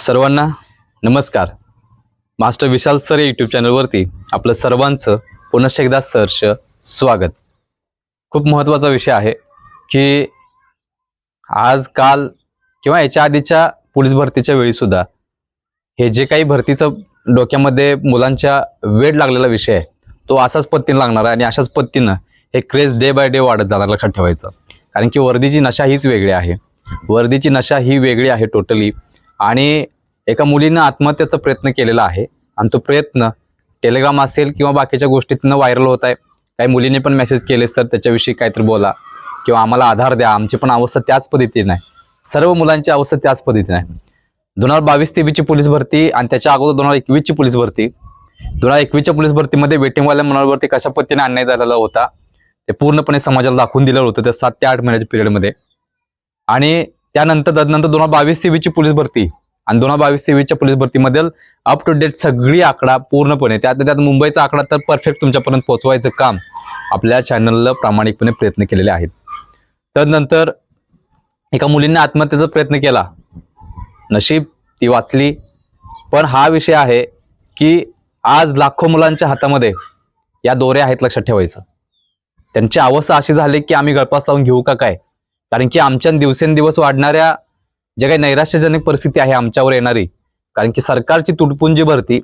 सर्वांना नमस्कार. मास्टर विशाल sir YouTube चॅनलवरती आपलं सर्वांचं पुनश्च एकदा सहर्ष स्वागत. खूप महत्त्वाचा विषय आहे की आज काल किंवा याच्या आधीच्या पोलीस भरतीच्या वेळीसुद्धा हे जे काही भरतीचं डोक्यामध्ये मुलांच्या वेळ लागलेला विषय आहे तो असाच पत्तीनं लागणार आहे आणि अशाच पत्तीनं हे क्रेज डे बाय डे वाढत जाणार लक्षात ठेवायचं. कारण की वर्दीची नशा हीच वेगळी आहे. वर्दीची नशा ही वेगळी आहे टोटली आणि एका मुलीनं आत्महत्येचा प्रयत्न केलेला आहे आणि तो प्रयत्न टेलिग्राम असेल किंवा बाकीच्या गोष्टीतनं व्हायरल होत आहे. काही मुलीने पण मेसेज केले सर त्याच्याविषयी काहीतरी बोला किंवा आम्हाला आधार द्या. आमची पण अवस्था त्याच पद्धतीने आहे सर्व मुलांची अवस्था त्याच पद्धतीने आहे. दोन हजार बावीस तेवीसची पोलीस भरती आणि त्याच्या अगोदर दोन हजार एकवीसची पोलीस भरती. दोन हजार एकवीसच्या पोलीस भरतीमध्ये वेटिंगवाल्या मुलांवरती कशा पद्धतीने अन्याय झालेला होता ते पूर्णपणे समाजाला दाखवून दिलेलं होतं त्या सात ते आठ महिन्याच्या पिरियडमध्ये आणि त्यानंतर तदनंतर दोन हजार बावीस तेवीसची पोलीस भरती. आणि दोन हजार बावीस तेवीसच्या पोलीस भरतीमधील अप टू डेट सगळी आकडा पूर्णपणे त्यात त्यात मुंबईचा आकडा तर परफेक्ट तुमच्यापर्यंत पोहोचवायचं काम आपल्या चॅनलला प्रामाणिकपणे प्रयत्न केलेले आहेत. तदनंतर एका मुलीने आत्महत्येचा प्रयत्न केला नशीब ती वाचली. पण हा विषय आहे की आज लाखो मुलांच्या हातामध्ये या दोऱ्या आहेत लक्षात ठेवायचं. त्यांची अवस्था अशी झाली की आम्ही गळपास लावून घेऊ का काय? कारण की आमच्या दिवसेंदिवस वाढणाऱ्या जे काही नैराश्यजनक परिस्थिती आहे आमच्यावर येणारी कारण की सरकारची तुटपुंजी भरती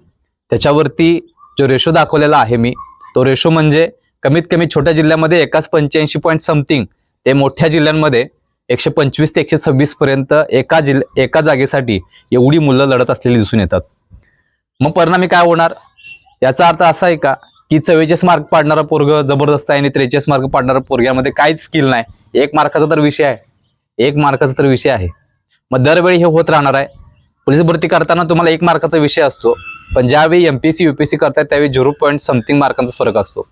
त्याच्यावरती जो रेशो दाखवलेला आहे मी तो रेशो म्हणजे कमीत कमी छोट्या जिल्ह्यामध्ये एकाच पंच्याऐंशी पॉईंट समथिंग ते मोठ्या जिल्ह्यांमध्ये एकशे पंचवीस ते एकशे सव्वीस पर्यंत एका जिल्ह्या एका जागेसाठी एवढी मुलं लढत असलेली दिसून येतात. मग परिणामी काय होणार? याचा अर्थ असा आहे का की चव्वेचाळीस मार्क पाडणारा पोरग जबरदस्त आहे आणि त्रेचाळीस मार्क पाडणारा पोरग्यामध्ये काहीच स्किल नाही. एक मार्काचा तर विषय आहे. एक मार्काचा तर विषय आहे. मग दरवेळी हे होत राहणार आहे. पोलीस भरती करताना तुम्हाला एक मार्काचा विषय असतो. पण ज्यावेळी M P C U P C करतात त्यावेळी झिरो पॉईंट समथिंग मार्कांचा फरक असतो.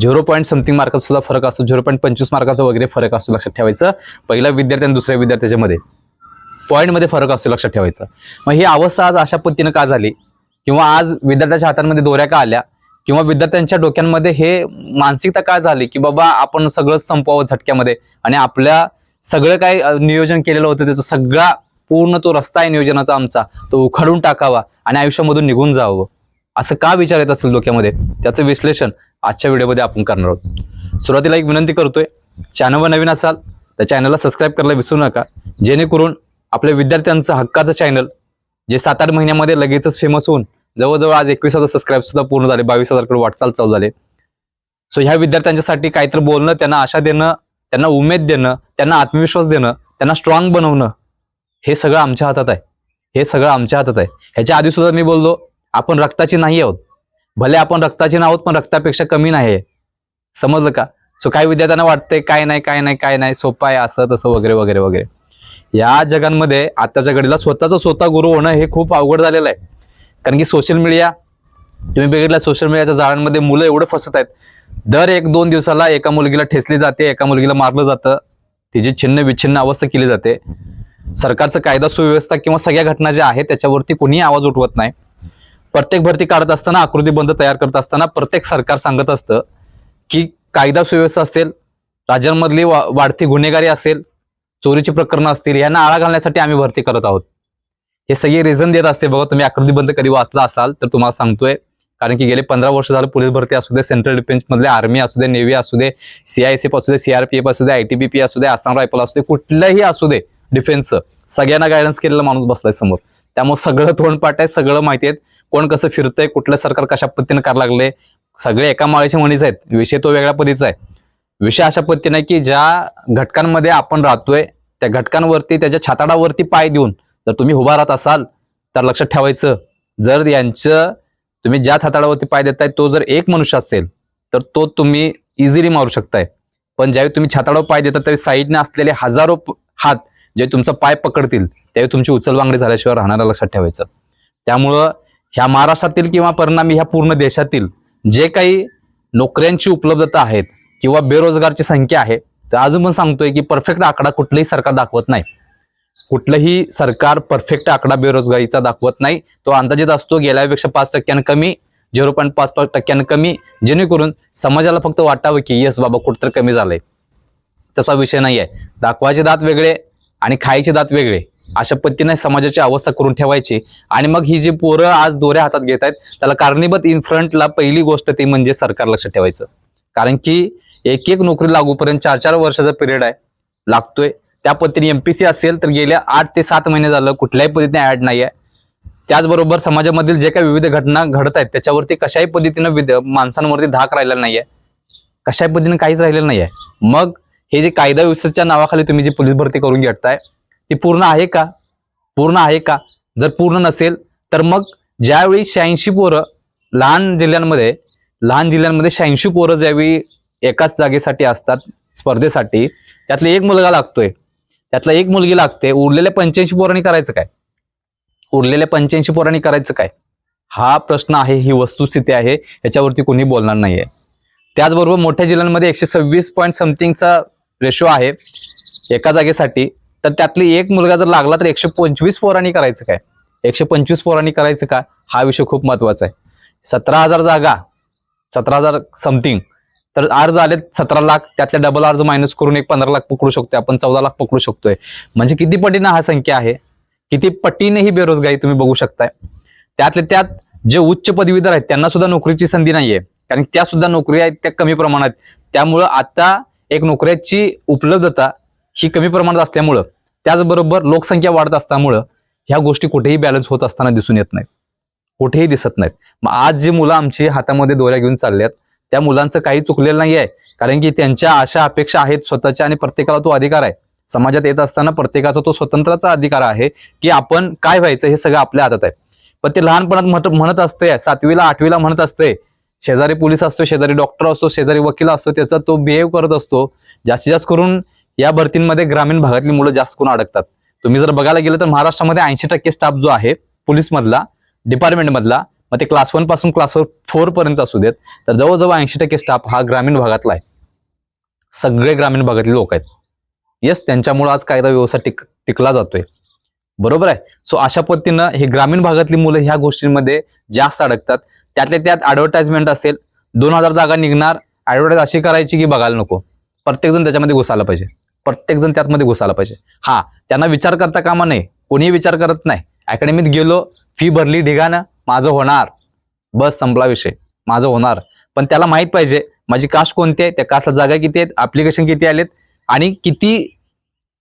झिरो पॉईंट समथिंग मार्काचा सुद्धा फरक असतो. झिरो पॉईंट पंचवीस मार्काचा वगैरे फरक असतो लक्षात ठेवायचं. पहिला विद्यार्थी आणि दुसऱ्या विद्यार्थ्याच्यामध्ये पॉईंटमध्ये फरक असतो लक्षात ठेवायचं. मग ही अवस्था आज अशा पद्धतीनं का झाली? किंवा आज विद्यार्थ्याच्या हातांमध्ये दोऱ्या का आल्या? किंवा विद्यार्थ्यांच्या डोक्यांमध्ये हे मानसिकता काय झाली? की बाबा आपण सगळंच संपवावं झटक्यामध्ये. आणि आपल्या सगळं काय नियोजन केलेलं होतं त्याचा सगळा पूर्ण तो रस्ता आहे नियोजनाचा आमचा तो उखाडून टाकावा आणि आयुष्यामधून निघून जावं. असं का विचार येत असेल डोक्यामध्ये? त्याचं विश्लेषण आजच्या व्हिडिओमध्ये आपण करणार आहोत. सुरुवातीला एक विनंती करतोय चॅनलवर नवीन असाल तर चॅनलला सबस्क्राईब करायला विसरू नका जेणेकरून आपल्या विद्यार्थ्यांचं हक्काचं चॅनल जे सात आठ महिन्यामध्ये लगेचच फेमस होऊन जवळजवळ आज एकवीस हजार सबस्क्राईब सुद्धा पूर्ण झाले बावीस हजारकडे वाटचाल चालू झाले. सो ह्या विद्यार्थ्यांच्यासाठी काहीतरी बोलणं त्यांना आशा देणं त्यांना उमेद देणं त्यांना आत्मविश्वास देणं त्यांना स्ट्रॉंग बनवणं हे सगळं आमच्या हातात आहे. हे सगळं आमच्या हातात आहे. ह्याच्या आधी सुद्धा मी बोललो आपण रक्ताची नाही आहोत. भले आपण रक्ताची नाहोत पण रक्तापेक्षा कमी नाही आहे. समजलं का? सो काही विद्यार्थ्यांना वाटतंय काय नाही काय नाही काय नाही सोपं आहे असं तसं वगैरे वगैरे वगैरे. या जगांमध्ये आताच्या घडीला स्वतःचं स्वतः गुरु होणं हे खूप अवघड झालेलं आहे. कारण की सोशल मीडिया तुम्ही बघितलं सोशल मीडियाच्या जाळ्यांमध्ये मुलं एवढं फसत आहेत. दर एक दोन दिवसाला एका मुलगीला ठेसली जाते एका मुलगीला मारलं जातं. तिची छिन्न विच्छिन्न अवस्था केली जाते. सरकारचं कायदा सुव्यवस्था किंवा सगळ्या घटना ज्या आहेत त्याच्यावरती कोणीही आवाज उठवत नाही. प्रत्येक भरती काढत असताना आकृतीबंध तयार करत असताना प्रत्येक सरकार सांगत असतं की कायदा सुव्यवस्था असेल राज्यांमधली वा- वाढती गुन्हेगारी असेल चोरीची प्रकरणं असतील यांना आळा घालण्यासाठी आम्ही भरती करत आहोत. हे सगळे रिझन देत असते. बघा तुम्ही आकृतीबंध कधी वाचला असाल तर तुम्हाला सांगतोय. कारण की गेले पंधरा वर्ष झालं पोलीस भरती असू दे सेंट्रल डिफेन्स मधले आर्मी असू दे नेव्ही असू दे सीआयएसएफ असू दे सीआरपीएफ असू दे आयटीबीपी असू दे आसाम रायफल असू दे कुठलंही असू दे डिफेन्सचं सगळ्यांना गायडन्स केलेला माणूस बसलाय समोर. त्यामुळे सगळं तोंडपाठ आहे सगळं माहिती आहे कोण कसं फिरतंय कुठलं सरकार कशा पद्धतीनं करायला लागले सगळे एका माळेचे म्हणीच आहेत. विषय तो वेगळ्या पद्धतीचा आहे. विषय अशा पद्धतीने की ज्या घटकांमध्ये आपण राहतोय त्या घटकांवरती त्याच्या छाताडावरती पाय देऊन जर तुम्ही उभा राहत असाल तर लक्षात ठेवायचं जर यांचं तुम्ही ज्या हाताळावरती पाय देताय तो जर एक मनुष्य असेल तर तो तुम्ही इझिली मारू शकताय. पण ज्यावेळी तुम्ही छाताडावर पाय देता त्यावेळी साईडने असलेले हजारो हात जे तुमचा पाय पकडतील त्यावेळी तुमची उचलबांगडी झाल्याशिवाय राहणारा लक्षात ठेवायचं. त्यामुळं ह्या महाराष्ट्रातील किंवा परिणामी ह्या पूर्ण देशातील जे काही नोकऱ्यांची उपलब्धता आहेत किंवा बेरोजगारची संख्या आहे तर अजून पण सांगतोय की परफेक्ट आकडा कुठलंही सरकार दाखवत नाही. कुठलंही सरकार परफेक्ट आकडा बेरोजगारीचा दाखवत नाही. तो अंदाजित असतो गेल्यापेक्षा पाच टक्क्यानं कमी झिरो पॉईंट पाच पाच टक्क्यानं कमी. जेणेकरून समाजाला फक्त वाटावं की येस बाबा कुठं तर कमी झालंय. तसा विषय नाही आहे दाखवायचे दात वेगळे आणि खायचे दात वेगळे. अशा पद्धतीने समाजाची अवस्था करून ठेवायची. आणि मग ही जी पोरं आज दोऱ्या हातात घेत आहेत त्याला कारणीभूत इन्फ्रंटला पहिली गोष्ट ती म्हणजे सरकार लक्ष ठेवायचं. कारण की एक एक नोकरी लागूपर्यंत चार चार वर्षाचा पिरियड आहे. लागतोय. त्या पद्धतीने एमपीसी असेल तर गेल्या आठ ते सात महिने झालं कुठल्याही पद्धतीने ऍड नाही आहे त्याचबरोबर समाजामधील जे काही विविध घटना घडत आहेत त्याच्यावरती कशाही पद्धतीनं विध माणसांवरती धाक राहिलेला नाहीये. कशाही पद्धतीनं काहीच राहिलेलं नाहीये. मग हे जे कायदा व्यवस्थेच्या नावाखाली तुम्ही जी पोलीस भरती करून घेताय ती पूर्ण आहे का? पूर्ण आहे का? जर पूर्ण नसेल तर मग ज्यावेळी शहाऐंशी पोरं लहान जिल्ह्यांमध्ये लहान जिल्ह्यांमध्ये शहाऐंशी पोरं ज्यावेळी एकाच जागेसाठी असतात स्पर्धेसाठी त्यातले एक मुलगा लागतोय. त्यातला एक मुलगी लागते उरलेल्या पंच्याऐंशी पोरांनी करायचं काय? उरलेल्या पंच्याऐंशी पोरांनी करायचं काय? हा प्रश्न आहे ही वस्तुस्थिती आहे याच्यावरती कोणी बोलणार नाहीये. त्याचबरोबर मोठ्या जिल्ह्यांमध्ये एकशे सव्वीस पॉईंट समथिंगचा रेशो आहे एका जागेसाठी. तर त्यातली एक मुलगा जर लागला तर एकशे पंचवीस पोरांनी करायचं काय? एकशे पंचवीस पोरांनी करायचं का? हा विषय खूप महत्त्वाचा आहे. सतरा हजार जागा सतरा हजार समथिंग तर अर्ज आलेत सतरा लाख त्यातल्या डबल अर्ज मायनस करून एक पंधरा लाख पकडू शकतोय आपण चौदा लाख पकडू शकतोय. म्हणजे किती पटीनं हा संख्या आहे? किती पटीने ही बेरोजगारी तुम्ही बघू शकताय. त्यातले त्यात जे उच्च पदवीधर आहेत त्यांना सुद्धा नोकरीची संधी नाहीये. कारण त्या सुद्धा नोकरी आहेत त्या कमी प्रमाणात त्यामुळं आता एक नोकऱ्याची उपलब्धता ही कमी प्रमाणात असल्यामुळं त्याचबरोबर लोकसंख्या वाढत असल्यामुळं ह्या गोष्टी कुठेही बॅलन्स होत असताना दिसून येत नाहीत. कुठेही दिसत नाहीत. मग आज जी मुलं आमची हातामध्ये दोऱ्या घेऊन चालल्यात त्या मुलांचं काही चुकलेलं नाही आहे कारण की त्यांच्या अशा अपेक्षा आहेत स्वतःच्या आणि प्रत्येकाला तो अधिकार आहे. समाजात येत असताना प्रत्येकाचा तो स्वतंत्राचा अधिकार आहे की आपण काय व्हायचं हे सगळं आपल्या हातात आहे. पण ते लहानपणात म्हणत असते सातवीला आठवीला म्हणत असते शेजारी पोलीस असतो शेजारी डॉक्टर असतो शेजारी वकील असतो त्याचा तो बिहेव करत असतो. जास्तीत जास्त करून या भरतींमध्ये ग्रामीण भागातली मुलं जास्त करून अडकतात. तुम्ही जर बघायला गेलं तर महाराष्ट्रामध्ये ऐंशी टक्के स्टाफ जो आहे पोलीसमधला डिपार्टमेंटमधला डिपार्टमेंट मधला मग ते क्लास वनपासून क्लास फोर पर्यंत असू देत. तर जवळजवळ ऐंशी टक्के स्टाफ हा ग्रामीण भागातला आहे. सगळे ग्रामीण भागातले लोक आहेत. येस त्यांच्यामुळे आज कायदा व्यवसाय टिक टिकला जातोय. बरोबर आहे? सो अशा पद्धतीनं हे ग्रामीण भागातली मुलं ह्या गोष्टींमध्ये जास्त अडकतात. त्यातल्या त्यात ऍडव्हर्टाइजमेंट असेल दोन हजार जागा निघणार. ऍडव्हर्टाईज अशी करायची की बघायला नको. प्रत्येकजण त्याच्यामध्ये घुसायला पाहिजे. प्रत्येकजण त्यातमध्ये घुसायला पाहिजे. हा त्यांना विचार करता कामा नाही कोणीही विचार करत नाही. अकॅडमीत गेलो फी भरली ढिगानं माझं होणार. बस संपला विषय. माझं होणार. पण त्याला माहीत पाहिजे माझी कास्ट कोणती आहे त्या कास्टला जागा किती आहेत ॲप्लिकेशन किती आलेत आणि किती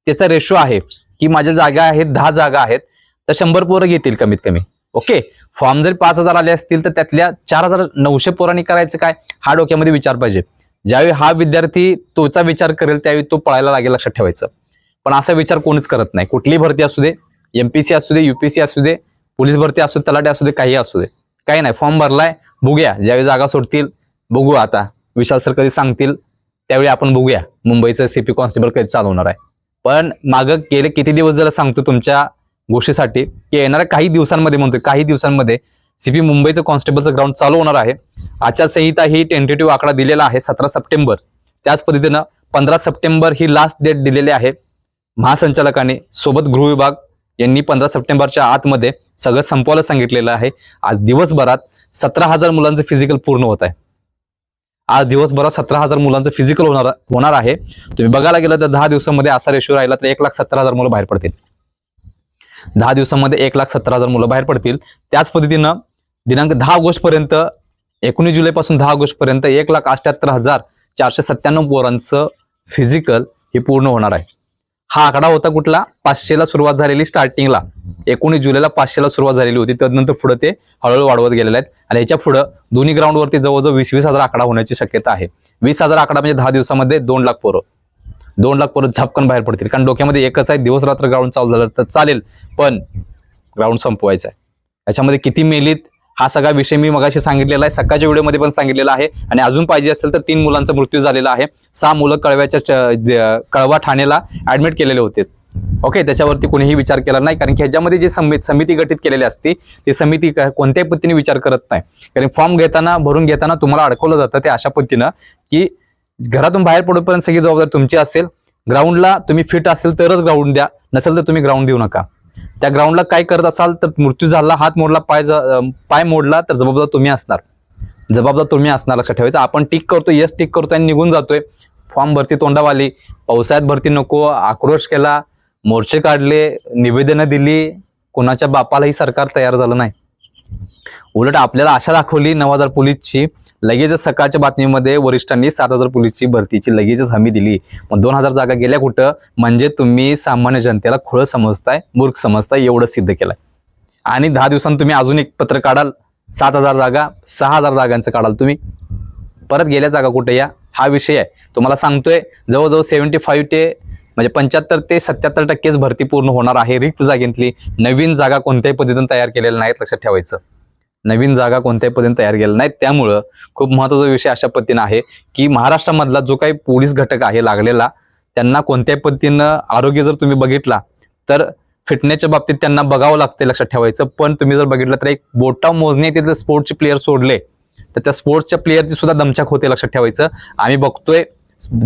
त्याचा रेशो आहे की माझ्या जागा आहेत दहा जागा आहेत तर शंभर पोरं घेतील कमीत कमी ओके? फॉर्म जर पाच हजार आले असतील तर त्यातल्या चार हजार नऊशे पोरांनी करायचं काय हा डोक्यामध्ये विचार पाहिजे. ज्यावेळी हा विद्यार्थी तोचा विचार करेल त्यावेळी तो पळायला लागेल लक्षात ठेवायचं. पण असा विचार कोणीच करत नाही. कुठलीही भरती असू दे एमपीसी असू दे युपीसी असू दे पोलीस भरती असू दे तलाठी असू दे काही असू दे. काही नाही फॉर्म भरलाय बघूया. ज्यावेळी जागा सोडतील बघू आता. विशाल सर कधी सांगतील त्यावेळी आपण बघूया. मुंबईचं सीपी कॉन्स्टेबल कधी चालवणार आहे. पण मागं गेले किती दिवस जरा सांगतो तुमच्या गोष्टीसाठी की येणाऱ्या काही दिवसांमध्ये म्हणतो काही दिवसांमध्ये सीपी मुंबईचं कॉन्स्टेबलचं ग्राउंड चालू होणार आहे. आचारसंहिता ही टेंटेटिव्ह आकडा दिलेला आहे सतरा सप्टेंबर. त्याच पद्धतीनं पंधरा सप्टेंबर ही लास्ट डेट दिलेली आहे. महासंचालकाने सोबत गृह विभाग यांनी पंधरा सप्टेंबरच्या आतमध्ये सगळं संपवायला सांगितलेलं आहे. आज दिवसभरात सतरा हजार मुलांचं फिजिकल पूर्ण होत आहे. आज दिवसभरात सतरा हजार मुलांचं फिजिकल होणार होणार आहे. तुम्ही बघायला गेलं तर दहा दिवसामध्ये असा रेशो राहिला तर एक लाख सत्तर हजार मुलं बाहेर पडतील. दहा दिवसामध्ये एक लाख सत्तर हजार मुलं बाहेर पडतील. त्याच पद्धतीनं दिनांक दहा ऑगस्ट पर्यंत एकोणीस जुलैपासून दहा ऑगस्ट पर्यंत एक लाख अठ्याहत्तर हजार चारशे सत्त्याण्णव पोरांचं फिजिकल हे पूर्ण होणार आहे. हा आकडा होता कुठला? पाचशेला सुरुवात झालेली स्टार्टिंगला एकोणीस जुलैला पाचशेला सुरुवात झालेली होती. त्यानंतर पुढे ते हळूहळू वाढवत गेलेले आहेत. आणि याच्यापुढे दोन्ही ग्राउंडवरती जवळजवळ वीस वीस हजार आकडा होण्याची शक्यता आहे. वीस हजार आकडा म्हणजे दहा दिवसामध्ये दोन लाख पोरं. दोन लाख पोरं झपकन बाहेर पडतील. कारण डोक्यामध्ये एकच आहे दिवस रात्र ग्राउंड चालू झालं तर चालेल. पण ग्राउंड संपवायचं आहे. याच्यामध्ये किती मेलीत हा सगळा विषय मी मगाशी सांगितलेला आहे. सकाळच्या व्हिडिओमध्ये पण सांगितलेला आहे. आणि अजून पाहिजे असेल तर तीन मुलांचा मृत्यू झालेला आहे. सहा मुलं कळव्याच्या कळवा ठाण्याला ऍडमिट केलेले होते. ओके त्याच्यावरती कोणीही विचार केला नाही. कारण की ह्याच्यामध्ये जे समिती समिती गठीत केलेली असती ती समिती कोणत्याही पद्धतीने विचार करत नाही. कारण फॉर्म घेताना भरून घेताना तुम्हाला अडकवलं जातं ते अशा पद्धतीनं की घरातून बाहेर पडूपर्यंत सगळी जबाबदारी तुमची असेल. ग्राउंडला तुम्ही फिट असेल तरच ग्राउंड द्या. नसेल तर तुम्ही ग्राउंड देऊ नका. त्या ग्राउंडला काय करत असाल तर मृत्यू झाला हात मोडला पाय ज- पाय मोडला तर जबाबदार तुम्ही असणार. जबाबदार तुम्ही असणार लक्षात ठेवायचं. आपण टिक करतो यस टिक करतो आणि निघून जातोय. फॉर्म भरती तोंडावाली पावसाळ्यात भरती नको आक्रोश केला मोर्चे काढले निवेदनं दिली कोणाच्या बापालाही सरकार तयार झालं नाही. उलट आपल्याला आशा दाखवली नऊ हजार पोलीसची लगेचच सकाळच्या बातमीमध्ये वरिष्ठांनी सात हजार पोलीसची भरतीची लगेचच हमी दिली. मग दोन हजार जागा गेल्या कुठं? म्हणजे तुम्ही सामान्य जनतेला खुळ समजताय मूर्ख समजताय एवढं सिद्ध केलंय. आणि दहा दिवसांत तुम्ही अजून एक पत्र काढाल सात हजार जागा सहा हजार जागांचं काढाल तुम्ही. परत गेल्या जागा कुठे या? हा विषय आहे. तुम्हाला सांगतोय जवळजवळ सेव्हन्टी फाईव्ह ते म्हणजे पंच्याहत्तर ते सत्याहत्तर टक्केच भरती पूर्ण होणार आहे. रिक्त जागेतली नवीन जागा कोणत्याही पद्धतीनं तयार केलेल्या नाहीत लक्षात ठेवायचं. नवीन जागा कोणत्याही पद्धतीने तयार केल्या नाहीत. त्यामुळं खूप महत्त्वाचा विषय अशा पद्धतीनं आहे की महाराष्ट्रामधला जो काही पोलीस घटक आहे लागलेला त्यांना कोणत्याही पद्धतीनं आरोग्य जर तुम्ही बघितला तर फिटनेसच्या बाबतीत त्यांना बघावं लागते लक्षात ठेवायचं. पण तुम्ही जर बघितलं तर एक बोटा मोजणे तिथे स्पोर्ट्सचे प्लेयर सोडले तर त्या स्पोर्ट्सच्या प्लेयरची सुद्धा दमछाक होते लक्षात ठेवायचं. आम्ही बघतोय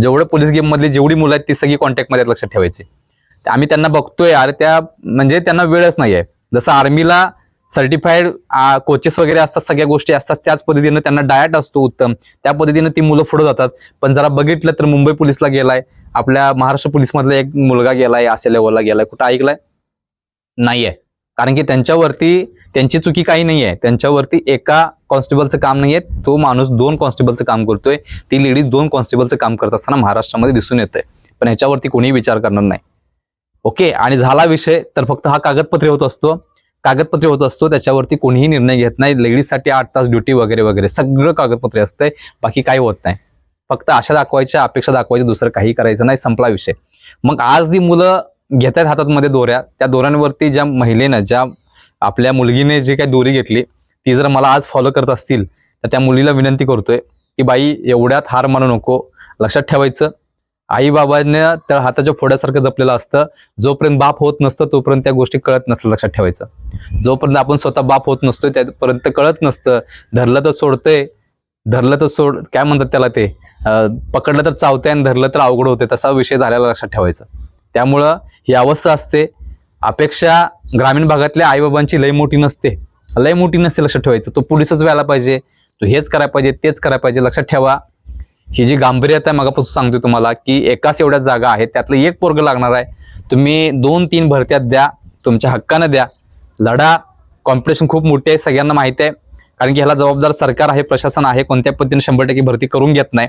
जेवढं पोलीस गेम मधली मुलं आहेत ती सगळी कॉन्टॅक्टमध्ये आहेत लक्षात ठेवायचे. तर आम्ही त्यांना बघतोय अरे त्या म्हणजे त्यांना वेळच नाही आहे जसं आर्मीला सर्टिफाईड कोचेस वगैरे असतात सगळ्या गोष्टी असतात त्याच पद्धतीनं त्यांना डायट असतो उत्तम. त्या पद्धतीनं ती मुलं पुढे जातात. पण जरा बघितलं तर मुंबई पोलीसला गेलाय. आपल्या महाराष्ट्र पोलीस मधला एक मुलगा गेलाय असे लेवलला गेलाय. कुठं ऐकलाय? नाहीये. कारण की त्यांच्यावरती त्यांची चुकी काही नाही आहे त्यांच्यावरती एका कॉन्स्टेबलचं काम नाहीये. तो माणूस दोन कॉन्स्टेबलचं काम करतोय. ती लेडीज दोन कॉन्स्टेबलचं काम करत असताना महाराष्ट्रामध्ये दिसून येतंय. पण ह्याच्यावरती कोणीही विचार करणार नाही. ओके? आणि झाला विषय तर फक्त हा कागदपत्रे होत असतो. कागदपत्रे होत असतो त्याच्यावरती कोणीही निर्णय घेत नाही. लेडीजसाठी आठ तास ड्युटी वगैरे वगैरे. सगळं कागदपत्रे असतंय. बाकी काही होत नाही. फक्त आशा दाखवायच्या अपेक्षा दाखवायच्या दुसरं काही करायचं नाही. संपला विषय. मग आज जी मुलं घेत आहेत हातातमध्ये दोऱ्या त्या दोऱ्यांवरती ज्या महिलेनं ज्या आपल्या मुलगीने जी काही दोरी घेतली ती जर मला आज फॉलो करत असतील तर त्या मुलीला विनंती करतोय की बाई एवढ्यात हार मानू नको. लक्षात ठेवायचं. आई बाबाने त्या हाताच्या फोड्यासारखं जपलेलं असतं. जोपर्यंत बाप होत नसतं तोपर्यंत त्या गोष्टी कळत नसतं लक्षात ठेवायचं. जोपर्यंत आपण स्वतः बाप होत नसतोय त्यापर्यंत कळत नसतं. धरलं तर सोडतंय धरलं तर सोड काय म्हणतात त्याला ते? पकडलं तर चावतंय आणि धरलं तर अवघड होते तसा विषय झालेला लक्षात ठेवायचं. त्यामुळं ही अवस्था असते. अपेक्षा ग्रामीण भागातल्या आईबाबांची लय मोठी नसते. लय मोठी नसते लक्षात ठेवायचं. तो पोलिसच व्हायला पाहिजे. तो हेच करायला पाहिजे तेच करायला पाहिजे लक्षात ठेवा. ही जी गांभीर्यता आहे मगापासून सांगतोय तुम्हाला की एकाच एवढ्या जागा आहेत त्यातलं एक पोरग लागणार आहे. तुम्ही दोन तीन भरत्यात द्या तुमच्या हक्कानं द्या. लढा कॉम्पिटिशन खूप मोठी आहे सगळ्यांना माहिती आहे. कारण की ह्याला जबाबदार सरकार आहे प्रशासन आहे कोणत्या पद्धतीने शंभर टक्के भरती करून घेत नाही.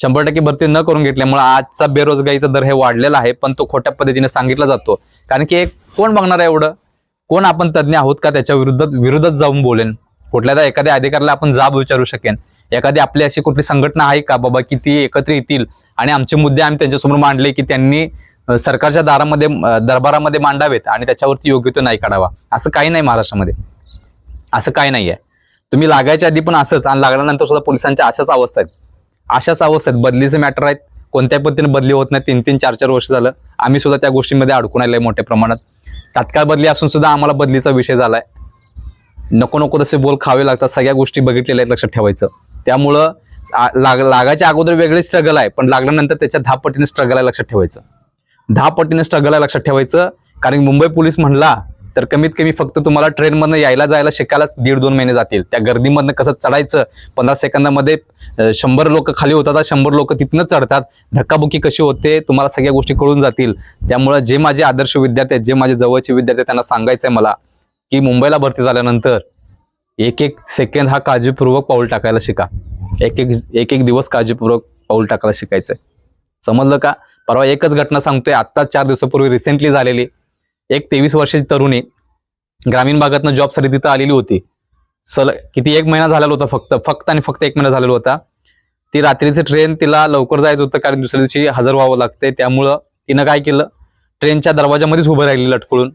शंभर टक्के भरती न करून घेतल्यामुळे आजचा बेरोजगारीचा दर हे वाढलेला आहे पण तो खोट्या पद्धतीने सांगितला जातो. कारण की एक कोण बघणार आहे एवढं? कोण आपण तज्ज्ञ आहोत का त्याच्या विरुद्ध विरोधात जाऊन बोलेन? कुठल्या एखाद्या अधिकाऱ्याला आपण जाब विचारू शकेन. एखादी आपली अशी कुठली संघटना आहे का बाबा की ती एकत्र येतील? आणि आमचे मुद्दे आम्ही त्यांच्यासमोर मांडले की त्यांनी सरकारच्या दारामध्ये दरबारामध्ये मांडावेत आणि त्याच्यावरती योग्य तो नाही काढावा. असं काही नाही महाराष्ट्रामध्ये. असं काही नाही आहे तुम्ही लागायच्या आधी पण असंच आणि लागल्यानंतर सुद्धा पोलिसांच्या अशाच अवस्था आहेत. अशाच अवस्था आहेत बदलीचे मॅटर आहेत. कोणत्याही पद्धतीने बदली होत नाही. तीन तीन चार चार वर्ष झालं. आम्ही सुद्धा त्या गोष्टींमध्ये अडकून आलोय मोठ्या प्रमाणात. तात्काळ बदली असून सुद्धा आम्हाला बदलीचा विषय झालाय. नको नको तसे बोल खावे लागतात. सगळ्या गोष्टी बघितलेल्या आहेत लक्षात ठेवायचं. त्यामुळं लाग लागायच्या अगोदर वेगळे स्ट्रगल आहे पण लागल्यानंतर त्याच्या दहा पटीने स्ट्रगल आहे लक्षात ठेवायचं. दहा पटीने स्ट्रगल आहे लक्षात ठेवायचं कारण मुंबई पोलीस म्हणला तर कमीत कमी फक्त तुम्हाला ट्रेनमधनं यायला जायला शिकायलाच दीड दोन महिने जातील. त्या गर्दीमधनं कसं चढायचं पंधरा सेकंदामध्ये शंभर लोक खाली होतात शंभर लोक तिथनं चढतात धक्काबुक्की कशी होते तुम्हाला सगळ्या गोष्टी कळून जातील. त्यामुळे जे माझे आदर्श विद्यार्थी आहेत जे माझे जवळचे विद्यार्थी आहेत त्यांना सांगायचं आहे मला की मुंबईला भरती झाल्यानंतर एक एक सेकंद हा काळजीपूर्वक पाऊल टाकायला शिका. एक एक एक एक दिवस काळजीपूर्वक पाऊल टाकायला शिकायचंय. समजलं का? परवा एकच घटना सांगतोय आत्ता चार दिवसापूर्वी रिसेंटली झालेली. एक तेवीस वर्षाची तरुणी ग्रामीण भागातनं जॉबसाठी तिथं आलेली होती. सल किती एक महिना झालेला होता फक्त फक्त आणि फक्त एक महिना झालेला होता. ती रात्रीची ट्रेन तिला लवकर जायचं होतं कारण दुसऱ्या दिवशी हजर व्हावं लागते त्यामुळं तिनं काय केलं? ट्रेनच्या दरवाजामध्येच उभं राहिली लटकळून.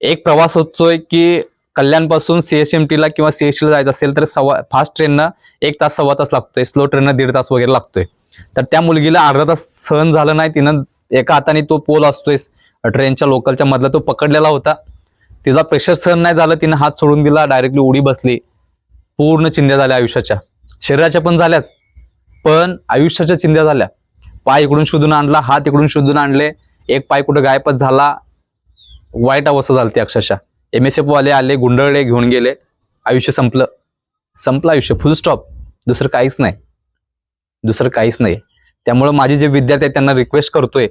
एक प्रवास होतोय की कल्याणपासून सीएसएमटीला किंवा सी एस टीला जायचं असेल तर सव्वा फास्ट ट्रेननं एक तास सव्वा तास लागतोय. स्लो ट्रेननं दीड तास वगैरे लागतोय. तर त्या मुलगीला अर्धा तास सहन झालं नाही. तिनं एका हाताने तो पोल असतोय ट्रेनच्या लोकलच्या मधला तो पकडलेला होता. तिचा प्रेशर सहन नाही झालं. तिनं हात सोडून दिला. डायरेक्टली उडी बसली. पूर्ण चिंध्या झाल्या आयुष्याच्या. शरीराच्या पण झाल्याच. पण आयुष्याच्या चिंध्या झाल्या. पाय इकडून शोधून आणला. हात इकडून शोधून आणले. एक पाय कुठं गायबच झाला. वाईट अवस्था झाली ती अक्षरशः. एम एस एफवाले आले गुंडळले घेऊन गेले. आयुष्य संपलं. संपलं आयुष्य. फुल स्टॉप दुसरं काहीच नाही. दुसरं काहीच नाही. त्यामुळं माझे जे विद्यार्थी आहेत त्यांना रिक्वेस्ट करतोय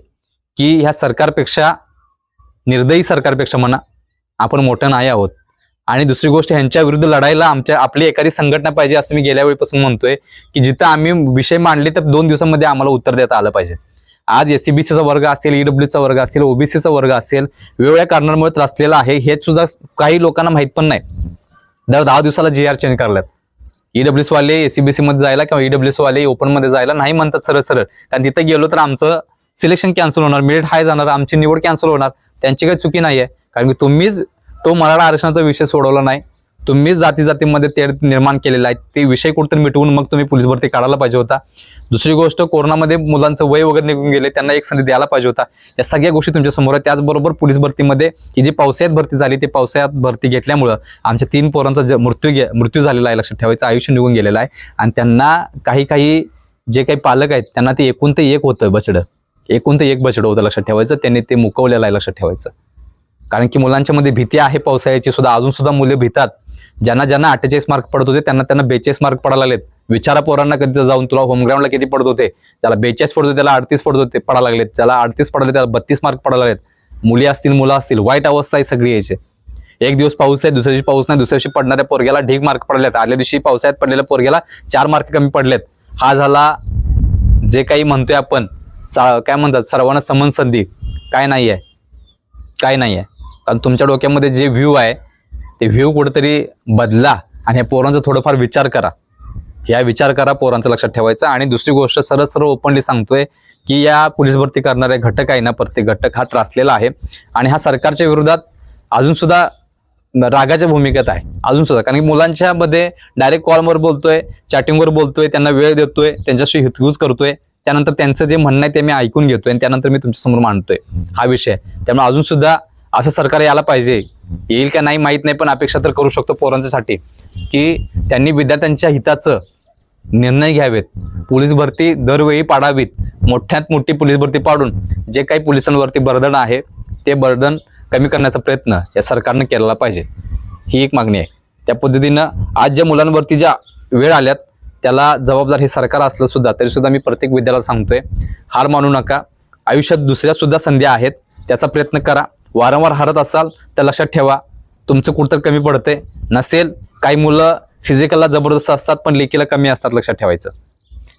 की ह्या सरकारपेक्षा निर्दयी सरकारपेक्षा म्हणा आपण मोठं नाही आहोत. आणि दुसरी गोष्ट ह्यांच्या विरुद्ध लढायला आमच्या आपली एखादी संघटना पाहिजे असं मी गेल्या वेळीपासून म्हणतोय की जिथं आम्ही विषय मांडले तर दोन दिवसांमध्ये आम्हाला उत्तर देता आलं पाहिजे. आज एससीबीसीचा वर्ग असेल ईडब्ल्यूचा वर्ग असेल ओबीसीचा वर्ग असेल वेगवेगळ्या कारणांमुळे त्रासलेला आहे हे सुद्धा काही लोकांना माहीत पण नाही. दर दहा दिवसाला जी आर चेंज करल्यात ईडब्ल्यूस वाले एसीबीसी मध्ये जायला किंवा ईडब्ल्यूस वाले ओपनमध्ये जायला नाही म्हणतात सरळ सरळ. कारण तिथे गेलो तर आमचं सिलेक्शन कॅन्सल होणार मेरिट हाय जाणार आमची निवड कॅन्सल होणार त्यांची काही चुकी नाही आहे कारण की तुम्हीच तो मराठा आरक्षणाचा विषय सोडवला नाही. तुम्हीच जाती जातीमध्ये ते निर्माण केलेलं आहे. ते विषय कुठतरी मिटवून मग तुम्ही पोलीस भरती काढायला पाहिजे होता. दुसरी गोष्ट कोरोनामध्ये मुलांचं वय वगैरे निघून गेले त्यांना एक संधी द्यायला पाहिजे होता. या सगळ्या गोष्टी तुमच्यासमोर आहेत. त्याचबरोबर पोलीस भरतीमध्ये ही जी पावसाळ्यात भरती झाली ती पावसाळ्यात भरती घेतल्यामुळं आमच्या तीन पोरांचा ज- मृत्यू गे- मृत्यू झालेला आहे लक्षात ठेवायचं. आयुष्य निघून गेलेलं आहे. आणि त्यांना काही काही जे काही पालक आहेत त्यांना ते एकूण ते एक होतं बछडं. एकूण ते एक बछडं होतं लक्षात ठेवायचं. त्यांनी ते मुकवलेलं आहे लक्षात ठेवायचं. कारण की मुलांच्या मध्ये भीती आहे पावसाळ्याची सुद्धा. अजून सुद्धा मुले भीतात. ज्यांना ज्यांना अठ्ठेचाळीस मार्क पडत होते त्यांना त्यांना बेचाळीस मार्क पडायला लागलेत. विचारा पोरांना कधी तर जाऊन तुला होमग्राऊंडला किती पडत होते? त्याला बेचाळीस पडत होते त्याला अडतीस पडत होते पडायला लागलेत. त्याला अडतीस पडले त्याला बत्तीस मार्क पडायला लागलेत. मुली असतील मुलं असतील वाईट अवस्था आहे सगळी याचे. एक दिवस पाऊस आहे दुसऱ्या दिवशी पाऊस नाही दुसऱ्या दिवशी पडणाऱ्या पोरग्याला ढीग मार्क पडलेत. आदल्या दिवशी पावसाळ्यात पडलेल्या पोरग्याला चार मार्क कमी पडलेत. हा झाला जे काही म्हणतोय आपण. काय म्हणतात? सर्वांना समन संधी. काय नाही आहे काय नाही आहे कारण तुमच्या डोक्यामध्ये जे व्ह्यू आहे ते व्ह्यू कुठेतरी बदला आणि या पोरांचा थोडंफार विचार करा. या विचार करा पोरांचं लक्षात ठेवायचा. आणि दुसरी गोष्ट सरळ सरळ ओपनली सांगतोय की या पोलीस भरती करणारे घटक आहे ना प्रत्येक घटक हा त्रासलेला आहे. आणि हा सरकारच्या विरोधात अजून सुद्धा रागाच्या भूमिकेत आहे. अजून सुद्धा. कारण की मुलांच्या मध्ये डायरेक्ट कॉलवर बोलतोय चॅटिंगवर बोलतोय त्यांना वेळ देतोय त्यांच्याशी हितगुज करतोय. त्यानंतर त्यांचं जे म्हणणं आहे ते मी ऐकून घेतोय आणि त्यानंतर मी तुमच्यासमोर मांडतोय. हा विषय त्यामुळे अजून सुद्धा असं सरकार यायला पाहिजे. येईल का नाही माहीत नाही पण अपेक्षा तर करू शकतो पोरांच्यासाठी की त्यांनी विद्यार्थ्यांच्या हिताचं निर्णय घ्यावेत. पोलीस भरती दरवेळी पाडावीत. मोठ्यात मोठी पोलीस भरती पाडून जे काही पोलिसांवरती बर्धन आहे ते बर्धन कमी करण्याचा प्रयत्न या सरकारनं केलेला पाहिजे. ही एक मागणी आहे. त्या पद्धतीनं आज ज्या मुलांवरती ज्या वेळ आल्यात त्याला जबाबदार हे सरकार असलं सुद्धा तरी सुद्धा मी प्रत्येक विद्याला सांगतोय हार मानू नका. आयुष्यात दुसऱ्या सुद्धा संधी आहेत त्याचा प्रयत्न करा. वारंवार हारत असाल तर लक्षात ठेवा तुमचं कुठं कमी पडते नसेल काही मुलं फिजिकलला जबरदस्त असतात पण लेखीला कमी असतात लक्षात ठेवायचं.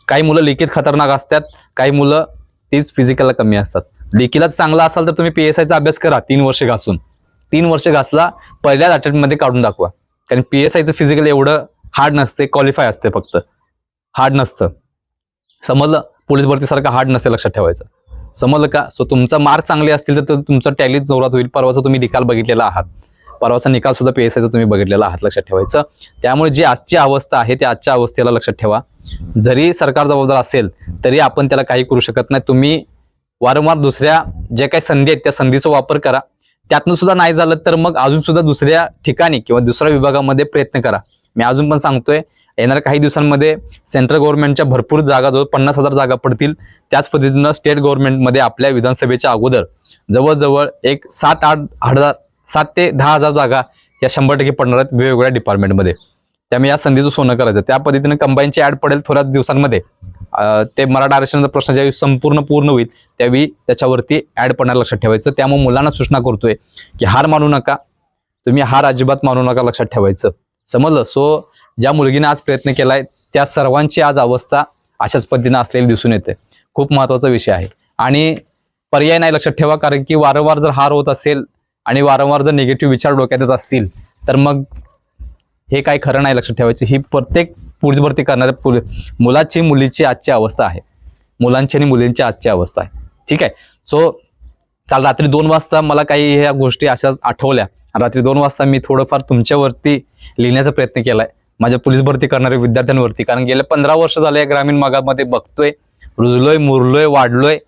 काही मुलं लेखीत खतरनाक असतात काही मुलं तीच फिजिकलला कमी असतात. लेखीलाच चांगला असाल तर तुम्ही पी एस आयचा अभ्यास करा तीन वर्ष घासून. तीन वर्ष घासला पहिल्याच अटेम्प्टमध्ये काढून दाखवा. कारण पी एस आयचं फिजिकल एवढं हार्ड नसते क्वालिफाय असते फक्त. हार्ड नसतं. समजलं? पोलीस भरतीसारखं हार्ड नसते लक्षात ठेवायचं. समजलं का? सो तुमचा मार्क चांगले असतील तर तुमचा टॅलीच जोरात होईल. परवाचा तुम्ही निकाल बघितलेला आहात. परवाचा निकाल सुद्धा पी एस आयचा तुम्ही बघितलेला आहात लक्षात ठेवायचं. त्यामुळे जी आजची अवस्था आहे त्या आजच्या अवस्थेला लक्षात ठेवा. जरी सरकार जबाबदार असेल तरी आपण त्याला काही करू शकत नाही. तुम्ही वारंवार दुसऱ्या ज्या काही संधी आहेत त्या संधीचा वापर करा. त्यातनं सुद्धा नाही झालं तर मग अजून सुद्धा दुसऱ्या ठिकाणी किंवा दुसऱ्या विभागामध्ये प्रयत्न करा. मी अजून पण सांगतोय येणाऱ्या काही दिवसांमध्ये सेंट्रल गव्हर्नमेंटच्या भरपूर जागा जवळ पन्नास हजार जागा पडतील. त्याच पद्धतीनं स्टेट गव्हर्नमेंटमध्ये आपल्या विधानसभेच्या अगोदर जवळजवळ एक सात आठ हजार सात ते दहा हजार जागा या शंभर टक्के पडणार आहेत वेगवेगळ्या डिपार्टमेंटमध्ये त्यामुळे या संधीचं सोनं करायचं. त्या पद्धतीनं कंबाईनची ॲड पडेल थोड्याच दिवसांमध्ये. ते मराठा आरक्षणाचा प्रश्न ज्यावेळी संपूर्ण पूर्ण होईल त्यावेळी त्याच्यावरती ॲड पडणार लक्षात ठेवायचं. त्यामुळे मुलांना सूचना करतोय की हार मानू नका. तुम्ही हार अजिबात मानू नका लक्षात ठेवायचं. समजलं? सो ज्या मुलगीने आज प्रयत्न केलाय त्या सर्वांची आज अवस्था अशाच पद्धतीनं असलेली दिसून येते. खूप महत्त्वाचा विषय आहे. आणि पर्याय नाही लक्षात ठेवा कारण की वारंवार जर हार होत असेल आणि वारंवार जर निगेटिव्ह विचार डोक्यात येत असतील तर मग हे काही खरं नाही लक्षात ठेवायचं. ही प्रत्येक पोलीस भरती करणाऱ्या मुलाची मुलीची आजची अवस्था आहे. मुलांची आणि मुलींची आजची अवस्था आहे. ठीक आहे? सो काल रात्री दोन वाजता मला काही ह्या गोष्टी अशाच आठवल्या. आणि रात्री दोन वाजता मी थोडंफार तुमच्यावरती लिहिण्याचा प्रयत्न केला आहे माझ्या पोलीस भरती करणाऱ्या विद्यार्थ्यांवरती. कारण गेल्या पंधरा वर्ष झाले ग्रामीण भागामध्ये बघतोय रुजलोय मुरलोय वाढलोय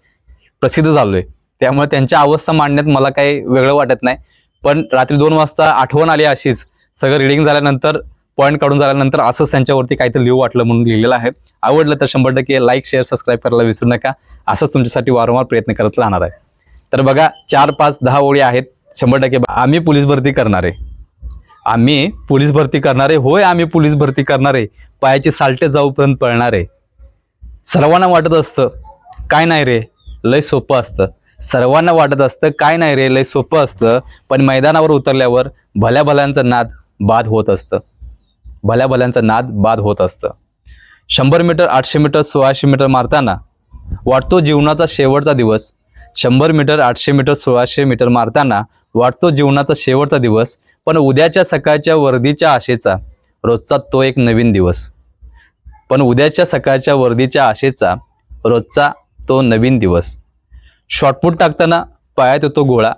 प्रसिद्ध झालोय. त्यामुळे त्यांच्या अवस्था मांडण्यात मला काही वेगळं वाटत नाही. पण रात्री दोन वाजता आठवण आली अशीच. सगळं रिडिंग झाल्यानंतर पॉईंट काढून झाल्यानंतर असंच त्यांच्यावरती काहीतरी लिहू वाटलं म्हणून लिहिलेलं आहे. आवडलं तर शंभर टक्के लाईक शेअर सबस्क्राईब करायला विसरू नका. असंच तुमच्यासाठी वारंवार प्रयत्न करत राहणार आहे. तर बघा चार पाच दहा ओळी आहेत. शंभर टक्के आम्ही पोलीस भरती करणार आहे. आम्ही पोलीस भरती करणारे होय आम्ही पोलीस भरती करणारे पायाचे सालटे जाऊपर्यंत पळणारे. सर्वांना वाटत असतं काय नाही रे लय सोपं असतं. सर्वांना वाटत असतं काय नाही रे लय सोपं असतं. पण मैदानावर उतरल्यावर भल्या भल्यांचं नाद बाद होत असतं. भल्या भल्यांचं नाद बाद होत असतं. शंभर मीटर आठशे मीटर सोळाशे मीटर मारताना वाटतो जीवनाचा शेवटचा दिवस. शंभर मीटर आठशे मीटर सोळाशे मीटर मारताना वाटतो जीवनाचा शेवटचा दिवस पण उद्याच्या सकाळच्या वर्दीच्या आशेचा रोजचा तो एक नवीन दिवस. पण उद्याच्या सकाळच्या वर्दीच्या आशेचा रोजचा तो नवीन दिवस. शॉर्टपुट टाकताना पायात येतो गोळा.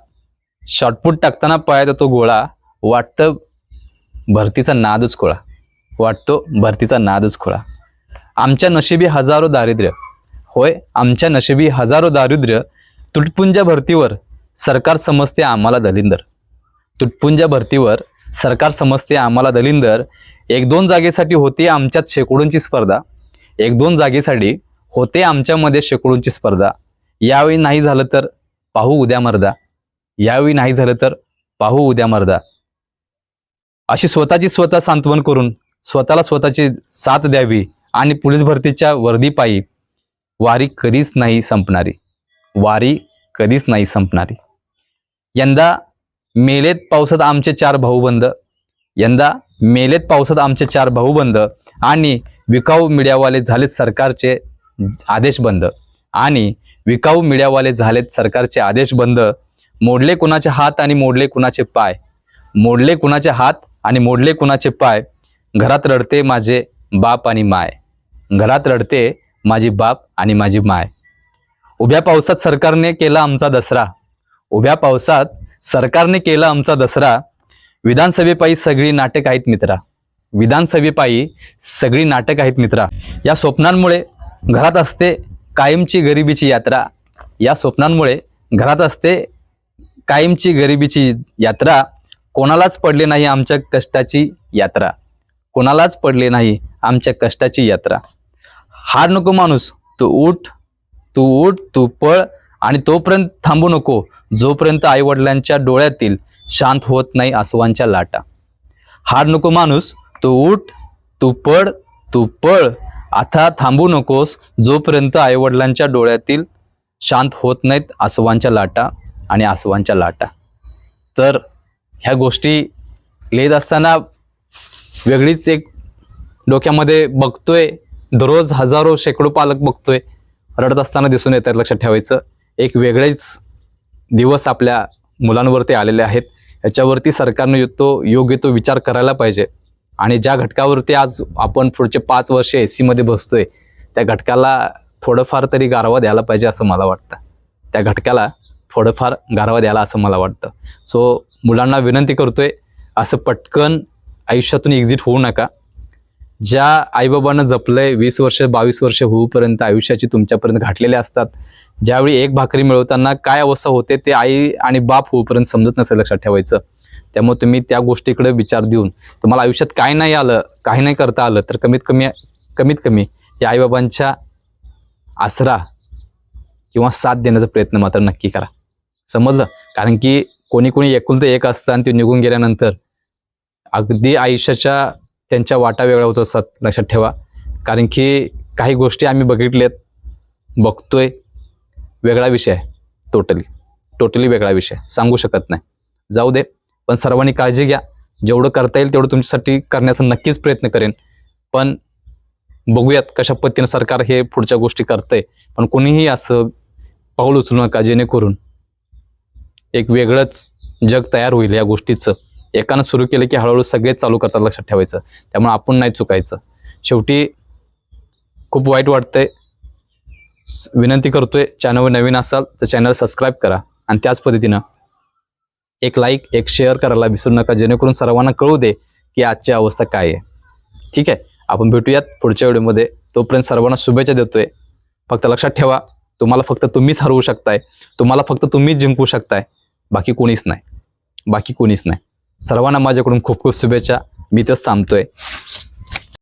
शॉर्टपुट टाकताना पायात येतो गोळा. वाटतं भरतीचा नादच खोळा. वाटतो भरतीचा नादच खोळा. आमच्या नशिबी हजारो दारिद्र्य. होय आमच्या नशिबी हजारो दारिद्र्य तुटपुंजा भरतीवर सरकार समजते आम्हाला दलिंदर. तुटपुंजा भरतीवर सरकार समजते आम्हाला दलिंदर. एक दोन जागेसाठी होती आमच्यात शेकडोंची स्पर्धा. एक दोन जागेसाठी होते आमच्यामध्ये शेकडोंची स्पर्धा. यावेळी नाही झालं तर पाहू उद्या मर्दा. यावेळी नाही झालं तर पाहू उद्या मर्दा. अशी स्वतःची स्वतः सांत्वन करून स्वतःला स्वतःची साथ द्यावी आणि पोलीस भरतीच्या वर्दीपायी वारी कधीच नाही संपणारी. वारी कधीच नाही संपणारी. यंदा मेलेत पावसात आमचे चार भाऊबंद यंदा मेलेत पावसात आमचे चार भाऊबंद आणि विकाऊ मीडियावाले झालेत सरकारचे आदेश बंद. आणि विकाऊ मीडियावाले झालेत सरकारचे आदेश बंद. मोडले कुणाचे हात आणि मोडले कुणाचे पाय. मोडले कुणाचे हात आणि मोडले कुणाचे पाय. घरात रडते माझे बाप आणि माय. घरात रडते माझी बाप आणि माझी माय. उभ्या पावसात सरकारने केला आमचा दसरा. उभ्या पावसात सरकारने केला आमचा दसरा. विधानसभेपायी सगळी नाटक आहेत मित्रा. विधानसभेपायी सगळी नाटक आहेत मित्रा. या स्वप्नांमुळे घरात असते कायमची गरिबीची यात्रा. या स्वप्नांमुळे घरात असते कायमची गरिबीची यात्रा. कोणालाच पडले नाही आमच्या कष्टाची यात्रा. कोणालाच पडले नाही आमच्या कष्टाची यात्रा. हार नको माणूस तू उठ तू उठ तू पळ आणि तोपर्यंत थांबू नको. जोपर्यंत आईवडिलांच्या डोळ्यातील शांत होत नाही आसवांच्या लाटा. हार नको माणूस तू उठ तू पड तू पळ. आता थांबू नकोस जोपर्यंत आईवडिलांच्या डोळ्यातील शांत होत नाहीत आसवांच्या लाटा आणि आसवांच्या लाटा. तर ह्या गोष्टी लिहित असताना वेगळीच एक डोक्यामध्ये बघतोय दररोज हजारो शेकडो पालक बघतोय. रडत असताना दिसून येतात लक्षात ठेवायचं. एक वेगळेच दिवस आपल्या मुलांवरती आलेले आहेत. याच्यावरती सरकारनं तो योग्य तो विचार करायला पाहिजे. आणि ज्या घटकावरती आज आपण पुढचे पाच वर्ष ए सीमध्ये बसतोय त्या घटकाला थोडंफार तरी गारवा द्यायला पाहिजे असं मला वाटतं. त्या घटकाला थोडंफार गारवा द्यायला असं मला वाटतं. सो मुलांना विनंती करतोय असं पटकन आयुष्यातून एक्झिट होऊ नका. ज्या आईबाबांना जपलंय वीस वर्ष बावीस वर्ष होऊपर्यंत आयुष्याची तुमच्यापर्यंत घाटलेले असतात ज्यावेळी एक भाकरी मिळवताना काय अवस्था होते ते आई आणि बाप होऊपर्यंत समजत नसेल लक्षात ठेवायचं. त्यामुळे तुम्ही त्या गोष्टीकडे विचार देऊन तुम्हाला आयुष्यात काय नाही आलं काही नाही करता आलं तर कमीत कमी कमीत कमी या आईबाबांच्या आसरा किंवा साथ देण्याचा प्रयत्न मात्र नक्की करा. समजलं? कारण की कोणी कोणी एकुलतं एक असतं आणि ते निघून गेल्यानंतर अगदी आयुष्याच्या त्यांच्या वाटा वेगळ्या होत असतात लक्षात ठेवा. कारण की काही गोष्टी आम्ही बघितल्यात बघतोय वेगळा विषय आहे टोटली टोटली वेगळा विषय सांगू शकत नाही. जाऊ दे पण सर्वांनी काळजी घ्या. जेवढं करता येईल तेवढं तुमच्यासाठी करण्याचा नक्कीच प्रयत्न करेन. पण बघूयात कशा पद्धतीनं सरकार हे पुढच्या गोष्टी करतंय. पण कोणीही असं पाऊल उचलू नका जेणेकरून एक वेगळंच जग तयार होईल या गोष्टीचं. एकानं सुरू केलं की हळूहळू सगळेच चालू करतात लक्षात ठेवायचं. त्यामुळे आपण नाही चुकायचं. शेवटी खूप वाईट वाटतंय. विनंती करतोय चॅनलवर नवीन असाल तर चॅनल सबस्क्राईब करा. आणि त्याच पद्धतीनं एक लाईक एक शेअर करायला विसरू नका. जेणेकरून सर्वांना कळू दे की आजची अवस्था काय आहे. ठीक आहे? आपण भेटूयात पुढच्या व्हिडिओमध्ये तोपर्यंत सर्वांना शुभेच्छा देतोय. फक्त लक्षात ठेवा तुम्हाला फक्त तुम्हीच हरवू शकताय. तुम्हाला फक्त तुम्हीच जिंकू शकताय. बाकी कोणीच नाही. बाकी कोणीच नाही. सर्वांना माझ्याकडून खूप खूप शुभेच्छा. मी तर थांबतोय.